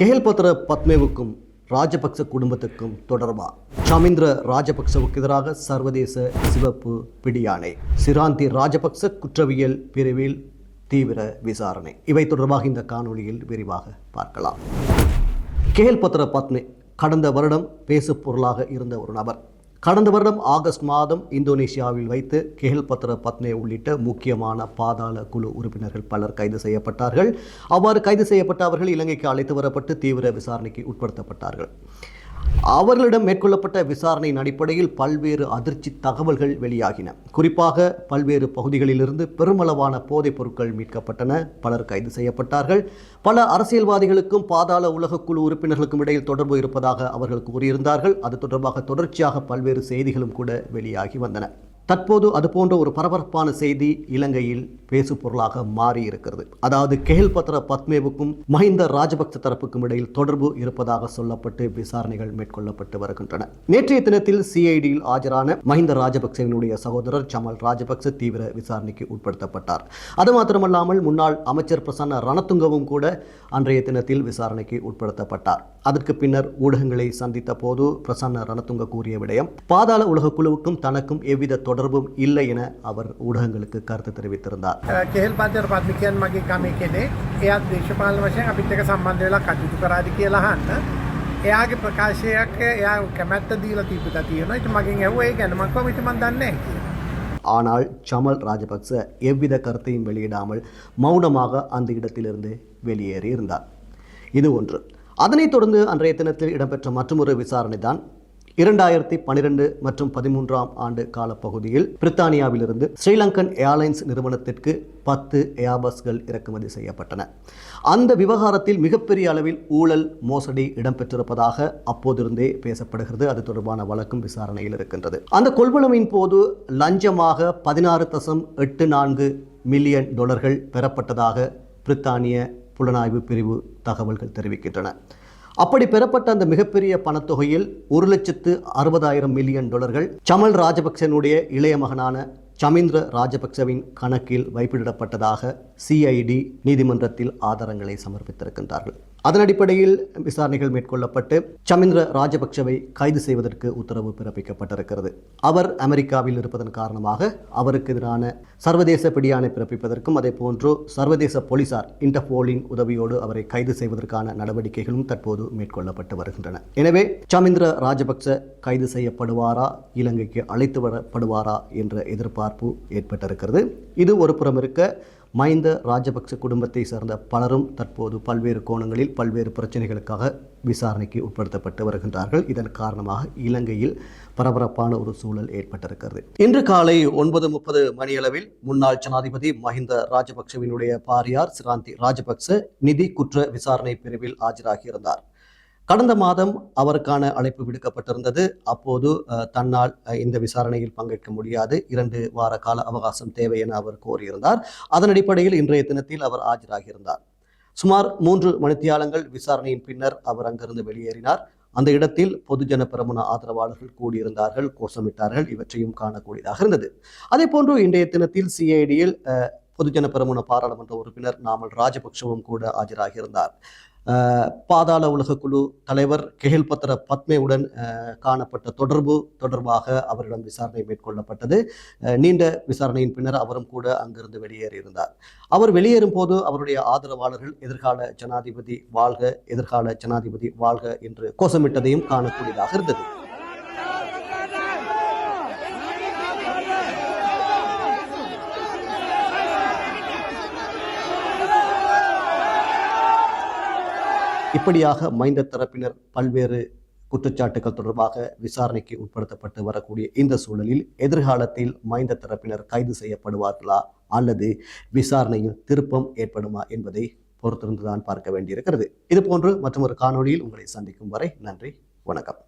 கெஹல்பத்ர பத்மேவுக்கும் ராஜபக்ச குடும்பத்துக்கும் தொடர்பா? சமீந்திர ராஜபக்சவுக்கு எதிராக சர்வதேச சிவப்பு பிடியாணை. சிராந்தி ராஜபக்ச குற்றவியல் பிரிவில் தீவிர விசாரணை. இவை தொடர்பாக இந்த காணொளியில் விரிவாக பார்க்கலாம். கேல்பத்ர பத்மே கடந்த வருடம் பேசு பொருளாக இருந்த ஒரு நபர். கடந்த வருடம் ஆகஸ்ட் மாதம் இந்தோனேஷியாவில் வைத்து கேல்பத்ர பத்னே உள்ளிட்ட முக்கியமான பாதாள குழு உறுப்பினர்கள் பலர் கைது செய்யப்பட்டார்கள். அவ்வாறு கைது செய்யப்பட்ட அவர்கள் இலங்கைக்கு அழைத்து வரப்பட்டு தீவிர விசாரணைக்கு உட்படுத்தப்பட்டார்கள். அவர்களிடம் மேற்கொள்ளப்பட்ட விசாரணையின் அடிப்படையில் பல்வேறு அதிர்ச்சி தகவல்கள் வெளியாகின. குறிப்பாக பல்வேறு பகுதிகளிலிருந்து பெருமளவான போதைப் பொருட்கள் மீட்கப்பட்டன. பலர் கைது செய்யப்பட்டார்கள். பல அரசியல்வாதிகளுக்கும் பாதாள உலக குழு உறுப்பினர்களுக்கும் இடையில் தொடர்பு இருப்பதாக அவர்கள் கூறியிருந்தார்கள். அது தொடர்பாக தொடர்ச்சியாக பல்வேறு செய்திகளும் கூட வெளியாகி வந்தன. தற்போது அதுபோன்ற ஒரு பரபரப்பான செய்தி இலங்கையில் பேசு பொருளாக மாறி இருக்கிறது அதாவது கெஹல் பத்ர பத்மேவுக்கும் மஹிந்த ராஜபக்ச தரப்புக்கும் இடையில் தொடர்பு இருப்பதாக சொல்லப்பட்டு விசாரணைகள் மேற்கொள்ளப்பட்டு வருகின்றன. நேற்றைய தினத்தில் சிஐடியில் ஆஜரான மஹிந்த ராஜபக்சவினுடைய சகோதரர் சமல் ராஜபக்ச தீவிர விசாரணைக்கு உட்படுத்தப்பட்டார். அது மாத்திரமல்லாமல் முன்னாள் அமைச்சர் பிரசன்ன ரணத்துங்கவும் கூட அன்றைய தினத்தில் விசாரணைக்கு உட்படுத்தப்பட்டார். அதற்கு பின்னர் ஊடகங்களை சந்தித்த போது பிரசன்ன ரணதுங்க கூறிய விடயம் பாதாள உலக குழுவுக்கும் தனக்கும் எவ்வித தொடர்பும் இல்லை என அவர் ஊடகங்களுக்கு கருத்து தெரிவித்திருந்தார் කෙහෙල් පත්්‍යර පත්මිකයන් මගේ කමේ කෙනෙ එයත් දේශපාල වශයෙන් අපිත් එක සම්බන්ධ වෙලා කටයුතු කරාද කියලා අහන්න එයාගේ ප්‍රකාශයක් එයා කැමැත්ත දීලා තිබිට තියෙනවා ඉතින් මගෙන් ඇහුවා ඒ ගැන මම කොහොමද මන් දන්නේ නැහැ කියලා. ஆனால் சமல் ராஜபக்ச எவ்வித கருத்தையும் வெளியிடாமல் மௌனமாக அந்த இடத்திலிருந்து வெளியேறி இருந்தார் இது ஒன்று அதனைத் தொடர்ந்து அன்றைய தினத்தில் இடம்பெற்ற மற்றொரு விசாரணை தான் இரண்டாயிரத்தி பனிரெண்டு மற்றும் பதிமூன்றாம் ஆண்டு காலப்பகுதியில் பிரித்தானியாவிலிருந்து ஸ்ரீலங்கன் ஏர்லைன்ஸ் நிறுவனத்திற்கு பத்து ஏர்பஸ்கள் இறக்குமதி செய்யப்பட்டன. அந்த விவகாரத்தில் மிகப்பெரிய அளவில் ஊழல் மோசடி இடம்பெற்றிருப்பதாக அப்போதிருந்தே பேசப்படுகிறது. அது தொடர்பான வழக்கும் விசாரணையில் இருக்கின்றது. அந்த கொள்வனவின் போது லஞ்சமாக பதினாறு தசம் எட்டு நான்கு மில்லியன் டாலர்கள் பெறப்பட்டதாக பிரித்தானிய புலனாய்வு பிரிவு தகவல்கள் தெரிவிக்கின்றன. அப்படி பெறப்பட்ட அந்த மிகப்பெரிய பணத்தொகையில் ஒரு லட்சத்து அறுபதாயிரம் மில்லியன் டாலர்கள் சமல் ராஜபக்சனுடைய இளைய மகனான சமீந்திர ராஜபக்சவின் கணக்கில் வைப்பிடப்பட்டதாக சிஐடி நீதிமன்றத்தில் ஆதாரங்களை சமர்ப்பித்திருக்கின்றார்கள். அதன் அடிப்படையில் விசாரணைகள் மேற்கொள்ளப்பட்டு சமீந்திர ராஜபக்சவை கைது செய்வதற்கு உத்தரவு பிறப்பிக்கப்பட்டிருக்கிறது. அவர் அமெரிக்காவில் இருப்பதன் காரணமாக அவருக்கு எதிரான சர்வதேச பிடியாணை பிறப்பிப்பதற்கும் அதே போன்று சர்வதேச போலீசார் இன்டர்போலின் உதவியோடு அவரை கைது செய்வதற்கான நடவடிக்கைகளும் தற்போது மேற்கொள்ளப்பட்டு வருகின்றன. எனவே சமீந்திர ராஜபக்ச கைது செய்யப்படுவாரா இலங்கைக்கு அழைத்து வரப்படுவாரா என்ற எதிர்பார்ப்பு ஏற்பட்டிருக்கிறது. இது ஒரு புறம் இருக்க மைந்த ராஜபக்ச குடும்பத்தை சேர்ந்த பலரும் தற்போது பல்வேறு கோணங்களில் பல்வேறு பிரச்சனைகளுக்காக விசாரணைக்கு உட்படுத்தப்பட்டு வருகின்றார்கள். இதன் காரணமாக இலங்கையில் பரபரப்பான ஒரு சூழல் ஏற்பட்டிருக்கிறது. இன்று காலை ஒன்பது முப்பது மணியளவில் முன்னாள் ஜனாதிபதி மஹிந்த ராஜபக்சவினுடைய பாரியார் சிராந்தி ராஜபக்ச நிதி குற்ற விசாரணை பிரிவில் ஆஜராகியிருந்தார். கடந்த மாதம் அவருக்கான அழைப்பு விடுக்கப்பட்டிருந்தது. அப்போது தன்னால் இந்த விசாரணையில் பங்கேற்க முடியாது. இரண்டு வார கால அவகாசம் தேவை என அவர் கோரியிருந்தார். அதன் அடிப்படையில் இன்றைய தினத்தில் அவர் ஆஜராகியிருந்தார். சுமார் மூன்று மணித்தியாலங்கள் விசாரணையின் பின்னர் அவர் அங்கிருந்து வெளியேறினார். அந்த இடத்தில் பொதுஜன பெரமுன ஆதரவாளர்கள் கூடியிருந்தார்கள் கோஷமிட்டார்கள் இவற்றையும் காணக்கூடியதாக இருந்தது. அதே போன்று இன்றைய தினத்தில் சிஐடியில் பொதுஜன பெருமன பாராளுமன்ற உறுப்பினர் நாமல் ராஜபக்சவும் கூட ஆஜராகியிருந்தார். பாதாள உலக குழு தலைவர் கெஹில் பத்ர பத்மேவுடன் காணப்பட்ட தொடர்பு தொடர்பாக அவரிடம் விசாரணை மேற்கொள்ளப்பட்டது. நீண்ட விசாரணையின் பின்னர் அவரும் கூட அங்கிருந்து வெளியேறியிருந்தார். அவர் வெளியேறும் போது அவருடைய ஆதரவாளர்கள் எதிர்கால ஜனாதிபதி வாழ்க எதிர்கால ஜனாதிபதி வாழ்க என்று கோஷமிட்டதையும் காணக்கூடியதாக இருந்தது. இப்படியாக மைந்த தரப்பினர் பல்வேறு குற்றச்சாட்டுகள் தொடர்பாக விசாரணைக்கு உட்படுத்தப்பட்டு வரக்கூடிய இந்த சூழலில் எதிர்காலத்தில் மைந்த தரப்பினர் கைது செய்யப்படுவார்களா அல்லது விசாரணையில் திருப்பம் ஏற்படுமா என்பதை பொறுத்திருந்துதான் பார்க்க வேண்டியிருக்கிறது. இதுபோன்று மற்றொரு காணொளியில் உங்களை சந்திக்கும் வரை நன்றி வணக்கம்.